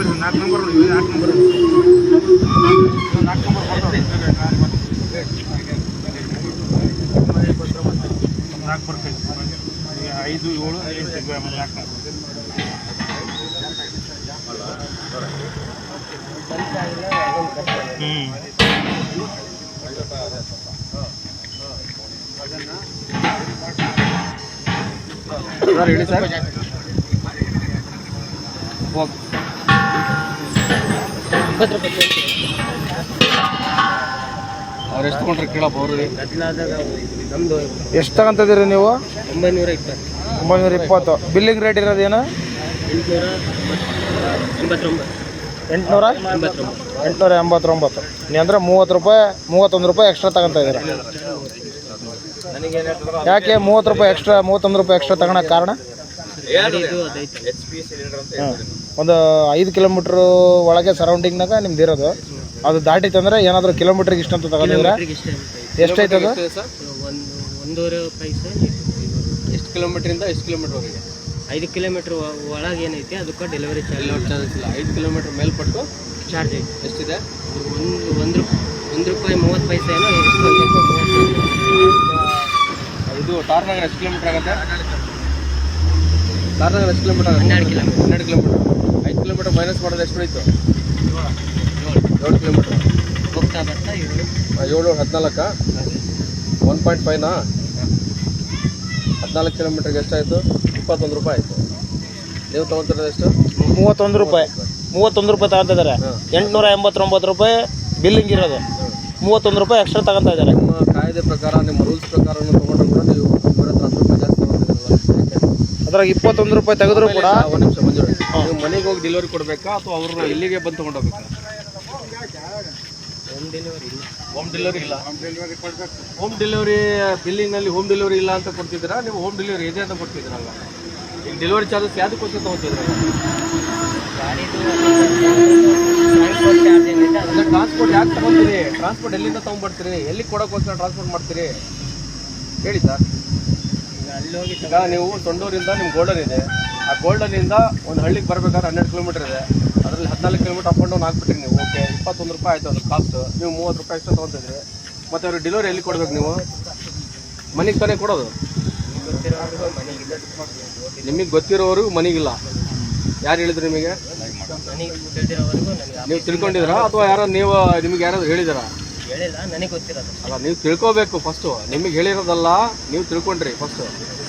ಬರ್ರಿ ನಾಲ್ಕು ನಂಬರ್ ನಾಲ್ಕು ನಂಬರ್ ನಾಲ್ಕು ನಂಬರ್ ನಾಲ್ಕು ಬರ್ತೈತೆ ಐದು ಏಳು ಎಂಟು ನಾಲ್ಕು ಹ್ಞೂ ಸರ್ ಹೇಳಿ ಸರ್. ಇಪ್ಪತ್ತು ರೂಪಾಯಿ ಅವ್ರು ಎಷ್ಟು ತಗೊಂಡ್ರೆ ಕೇಳಪ್ಪ ನಮ್ಮದು ಎಷ್ಟು ತಗೊಂತಿದ್ದೀರಿ ನೀವು? ಒಂಬೈನೂರ ಇಪ್ಪತ್ತು. ಒಂಬೈನೂರ ಇಪ್ಪತ್ತು. ಬಿಲ್ಲಿಂಗ್ ರೇಟ್ ಇರೋದೇನು ಎಂಟುನೂರ ಎಂಬತ್ತೊಂಬತ್ತು. ಎಂಟುನೂರ? ಎಂಬತ್ತೊಂಬತ್ತು. ಎಂಟುನೂರ ಎಂಬತ್ತೊಂಬತ್ತು. ನೀ ಅಂದ್ರೆ ಮೂವತ್ತು ರೂಪಾಯಿ ಮೂವತ್ತೊಂದು ರೂಪಾಯಿ ಎಕ್ಸ್ಟ್ರಾ ತಗೊಂತ ಇದ್ದೀರಾ? ಯಾಕೆ ಮೂವತ್ತು ರೂಪಾಯಿ ಎಕ್ಸ್ಟ್ರಾ ಮೂವತ್ತೊಂದು ರೂಪಾಯಿ ಎಕ್ಸ್ಟ್ರಾ ತಗೊಳಕ್ಕೆ ಕಾರಣ? ಒಂದು ಐದು ಕಿಲೋಮೀಟ್ರ್ ಒಳಗೆ ಸರೌಂಡಿಂಗ್ನಾಗ ನಿಮ್ದು ಇರೋದು. ಅದು ದಾಟಿತಂದ್ರೆ ಏನಾದರೂ ಕಿಲೋಮೀಟ್ರಿಗೆ ಇಷ್ಟಂತ ಅಂತ ಎಷ್ಟೈತೆ ಅದು? ಒಂದು ಒಂದೂವರೆ ಪೈಸೆ ಎಷ್ಟು ಕಿಲೋಮೀಟ್ರಿಂದ ಎಷ್ಟು ಕಿಲೋಮೀಟ್ರ್ವರೆಗೆ ಐದು ಕಿಲೋಮೀಟ್ರ್ ಒಳಗೆ ಏನೈತಿ? ಅದಕ್ಕೆ ಡೆಲಿವರಿ ಚಾರ್ಜ್ ಇಲ್ಲ. ಐದು ಕಿಲೋಮೀಟ್ರ್ ಮೇಲ್ಪಟ್ಟು ಚಾರ್ಜ್ ಐತಿ. ಎಷ್ಟಿದೆ? ಒಂದು ಒಂದು ರೂಪಾಯಿ ಒಂದು ರೂಪಾಯಿ ಮೂವತ್ತು ಪೈಸೆ ಏನೋ ಇದು. ಟಾರ್ನಾಗ ಎಷ್ಟು ಕಿಲೋಮೀಟ್ರ್ ಆಗುತ್ತೆ? ಟಾರ್ನಗರ್ ಎಷ್ಟು ಕಿಲೋಮೀಟರ್ ಹನ್ನೆರಡು ಕಿಲೋಮೀಟರ್. ಹನ್ನೆರಡು ಕಿಲೋಮೀಟರ್. ಐದು ಕಿಲೋಮೀಟರ್ ಮೈನಸ್ ಮಾಡೋದು ಎಷ್ಟು ಉಳಿತು ಏಳು ಕಿಲೋಮೀಟ್ರ್. ಹೋಗ್ತಾ ಬರ್ತಾ ಏಳು. ಏಳು ಹದಿನಾಲ್ಕು? ಒನ್ ಪಾಯಿಂಟ್ ಫೈವ್ನಾ ಹದಿನಾಲ್ಕು ಕಿಲೋಮೀಟ್ರಿಗೆ ಎಷ್ಟಾಯಿತು ಇಪ್ಪತ್ತೊಂದು ರೂಪಾಯಿ ಆಯಿತು. ನೀವು ತೊಗೊತಿರೋದು ಎಷ್ಟು? ಮೂವತ್ತೊಂದು ರೂಪಾಯಿ. ಮೂವತ್ತೊಂದು ರೂಪಾಯಿ ತಗೊಂತಿದ್ದಾರೆ ಎಂಟುನೂರ ಎಂಬತ್ತೊಂಬತ್ತು ರೂಪಾಯಿ ಬಿಲ್ಲಿಂಗ್ ಇರೋದು. ಮೂವತ್ತೊಂದು ರೂಪಾಯಿ ಎಕ್ಸ್ಟ್ರಾ ತಗೊಂತ ಇದ್ದಾರೆ. ನಿಮ್ಮ ಕಾಯ್ದೆ ಪ್ರಕಾರ ನಿಮ್ಮ ರೂಲ್ಸ್ ಪ್ರಕಾರ ತೊಗೊಂಡು ಕೂಡ ನೀವು ನೂರ ಹತ್ತು ರೂಪಾಯಿ ಜಾಸ್ತಿ ತೊಗೊತಿರಲ್ಲ ಅದ್ರಾಗ ಇಪ್ಪತ್ತೊಂದು ರೂಪಾಯಿ ತೆಗೆದ್ರು ಕೂಡ ಒಂದು ನಿಮಿಷ ಮಂಜು ನೀವು ಮನೆಗೆ ಹೋಗಿ ಡೆಲಿವರಿ ಕೊಡಬೇಕಾ ಅಥವಾ ಅವ್ರನ್ನ ಇಲ್ಲಿಗೆ ಬಂದು ತೊಗೊಂಡೋಗ್ಬೇಕಾ? ಹೋಮ್ ಡೆಲಿವರಿ ಇಲ್ಲ. ಹೋಮ್ ಡೆಲಿವರಿ ಇಲ್ಲ. ಹೋಮ್ ಡೆಲಿವರಿ ಬಿಲ್ಲಿಂಗ್ನಲ್ಲಿ ಹೋಮ್ ಡೆಲಿವರಿ ಇಲ್ಲ ಅಂತ ಕೊಡ್ತಿದ್ದೀರಾ? ನೀವು ಹೋಮ್ ಡೆಲಿವರಿ ಇದೆ ಅಂತ ಕೊಡ್ತಿದ್ದೀರಲ್ಲ. ಈಗ ಡೆಲಿವರಿ ಚಾರ್ಜಸ್ ಯಾವ್ದಕ್ಕೋಸ್ಕರ ತೊಗೊತಿದ್ದೀರಲ್ಲ ಟ್ರಾನ್ಸ್ಪೋರ್ಟ್ ಯಾಕೆ ತಗೊಂತೀರಿ? ಟ್ರಾನ್ಸ್ಪೋರ್ಟ್ ಎಲ್ಲಿಂದ ತೊಗೊಂಡ್ಬರ್ತೀರಿ? ಎಲ್ಲಿ ಕೊಡೋಕ್ಕೋಸ್ಕರ ಟ್ರಾನ್ಸ್ಪೋರ್ಟ್ ಮಾಡ್ತೀರಿ? ಹೇಳಿ ಸರ್ ಈಗ ಅಲ್ಲಿ ಹೋಗಿ ಈಗ ನೀವು ತೊಂಡೂರಿಂದ ನಿಮ್ಮ ಗೋಲ್ಡನ್ ಇದೆ. ಆ ಗೋಲ್ಡನಿಂದ ಒಂದು ಹಳ್ಳಿಗೆ ಬರ್ಬೇಕಾದ್ರೆ ಹನ್ನೆರಡು ಕಿಲೋಮೀಟರ್ ಇದೆ. ಅದರಲ್ಲಿ ಹದಿನಾಲ್ಕು ಕಿಲೋಮೀಟರ್ ಅಪ್ ಅಂಡ್ ಡೌನ್ ಹಾಕ್ಬಿಟ್ರಿ ನೀವು. ಓಕೆ ಇಪ್ಪತ್ತೊಂದು ರೂಪಾಯಿ ಆಯ್ತು ಅದ್ರ ಕಾಸ್ಟ್ ನೀವು ಮೂವತ್ತು ರೂಪಾಯಿ ಎಷ್ಟು ತೊಗೊತಿದ್ರಿ. ಮತ್ತು ಅವ್ರಿಗೆ ಡೆಲಿವರಿ ಎಲ್ಲಿ ಕೊಡ್ಬೇಕು ನೀವು? ಮನೆಗೆ ತಾನೇ ಕೊಡೋದು? ನಿಮಗೆ ಗೊತ್ತಿರೋರು ಮನೆಗಿಲ್ಲ ಯಾರು ಹೇಳಿದ್ರು ನಿಮಗೆ? ನೀವು ತಿಳ್ಕೊಂಡಿದ್ರಾ ಅಥವಾ ಯಾರೋ ನೀವು ನಿಮಗೆ ಯಾರಾದ್ರು ಹೇಳಿದಾರಾ ಹೇಳಿಲ್ಲ ನನಗೆ ಗೊತ್ತಿರೋದು ಅಲ್ಲ ನೀವು ತಿಳ್ಕೊಬೇಕು ಫಸ್ಟು ನಿಮಗೆ ಹೇಳಿರೋದಲ್ಲ ನೀವು ತಿಳ್ಕೊಂಡ್ರಿ ಫಸ್ಟು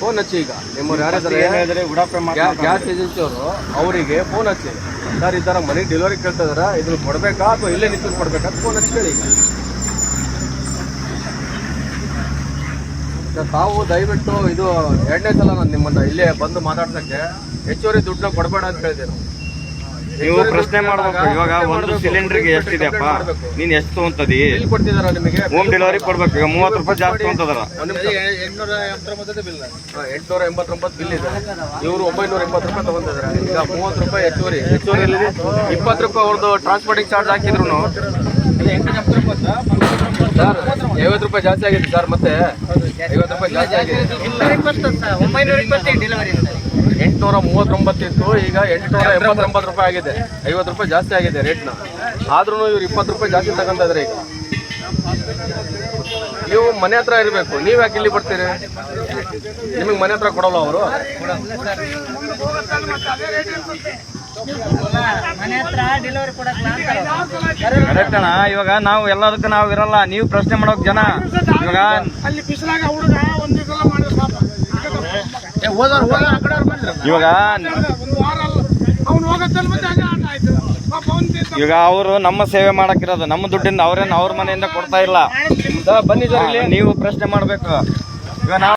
ಫೋನ್ ಹಚ್ಚಿ ಈಗ. ನಿಮ್ಮವ್ರು ಯಾರಿದ್ದಾರೆ ಗ್ಯಾಸ್ ಏಜೆನ್ಸಿ ಅವರು ಅವರಿಗೆ ಫೋನ್ ಹಚ್ಚಿ. ಸರ್ ಈ ಥರ ಮನೆಗೆ ಡೆಲಿವರಿ ಕೇಳ್ತಾ ಇದಾರೆ? ಇದನ್ನು ಕೊಡಬೇಕಾ ಅಥವಾ ಇಲ್ಲೇ ನಿಂತು ಕೊಡಬೇಕಾ ಫೋನ್ ಹಚ್ಚಿ ಕೇಳಿ ಈಗ. ಈಗ ತಾವು ದಯವಿಟ್ಟು ಇದು ಎರಡನೇ ಸಲ ನಾನು ನಿಮ್ಮನ್ನ ಇಲ್ಲೇ ಬಂದು ಮಾತಾಡ್ಸಕ್ಕೆ ಹೆಚ್ಚುವರಿ ದುಡ್ಡನ್ನ ಕೊಡಬೇಡ ಅಂತ ಹೇಳಿದೆ ನಾವು ನೀವು ಪ್ರಶ್ನೆ ಮಾಡ್ಬೇಕು. ಇವಾಗ ಒಂದು ಸಿಲಿಂಡರ್ ಸಿಲಿಂಡರ್ಗೆ ಎಷ್ಟಿದೆಯಪ್ಪ ನೀನ್ ಎಷ್ಟು ತಗೊಂತದಿ? ಬಿಲ್ ಕೊಡ್ತಿದಾರ ನಿಮಗೆ? ಹೋಮ್ ಡೆಲಿವರಿ ಕೊಡ್ಬೇಕು. ಈಗ ಮೂವತ್ತು ರೂಪಾಯಿ ಜಾಸ್ತಿ ತಗೊಂತದಾರ ಎಂಟ್ನೂರ ಎಂಬತ್ತೊಂಬತ್ತು ಬಿಲ್ ಇದೆ. ಇವರು ಒಂಬೈನೂರ ಎಂಬತ್ತು ರೂಪಾಯಿ ತಗೊಂತಿದ್ದಾರೆ ಈಗ ಮೂವತ್ತು ರೂಪಾಯಿ ಹೆಚ್ಚುವರಿ. ಹೆಚ್ಚುವರಿ ಇಪ್ಪತ್ತು ರೂಪಾಯಿ ಅವ್ರದ್ದು ಟ್ರಾನ್ಸ್ಪೋರ್ಟಿಂಗ್ ಚಾರ್ಜ್ ಹಾಕಿದ್ರು ಸರ್ ಐವತ್ತು ರೂಪಾಯಿ ಜಾಸ್ತಿ ಆಗಿದೆ ಸರ್ ಮತ್ತೆ ಐವತ್ತು ರೂಪಾಯಿ ಜಾಸ್ತಿ ಆಗಿದೆ. ಒಂಬೈನೂರ ಇಪ್ಪತ್ತೈದು ಡೆಲಿವರಿ ಎಂಟುನೂರ ಮೂವತ್ತೊಂಬತ್ತು ಇತ್ತು ಈಗ ಎಂಟುನೂರ ಎಂಬತ್ತೊಂಬತ್ತು ರೂಪಾಯಿ ಆಗಿದೆ. ಐವತ್ತು ರೂಪಾಯಿ ಜಾಸ್ತಿ ಆಗಿದೆ ರೇಟ್ನ ಆದ್ರೂ ಇವ್ರು ಇಪ್ಪತ್ತು ರೂಪಾಯಿ ಜಾಸ್ತಿ ತಗೊಂತ ಈಗ. ನೀವು ಮನೆ ಹತ್ರ ಇರಬೇಕು ನೀವು ಯಾಕೆ ಇಲ್ಲಿ ಬರ್ತೀರಿ? ನಿಮಗೆ ಮನೆ ಹತ್ರ ಕೊಡಲ್ಲ ಅವರು? ಕರೆಕ್ಟ್ ಅಣ್ಣ ಇವಾಗ ನಾವು ಎಲ್ಲದಕ್ಕೂ ನಾವು ಇರಲ್ಲ ನೀವು ಪ್ರಶ್ನೆ ಮಾಡೋಕ್ ಜನ. ಇವಾಗ ಅಲ್ಲಿ ಬಿಸಿಲಾಗ ಹುಡುಗ ಒಂದ್ ಇವಾಗ ಅವರು ನಮ್ಮ ಸೇವೆ ಮಾಡಕ್ಕಿರೋದು ನಮ್ಮ ದುಡ್ಡಿಂದ ಅವ್ರೇನು ಅವ್ರ ಮನೆಯಿಂದ ಕೊಡ್ತಾ ಇಲ್ಲ. ಬನ್ನಿ ನೀವು ಪ್ರಶ್ನೆ ಮಾಡ್ಬೇಕು. ಇವಾಗ ನಾವು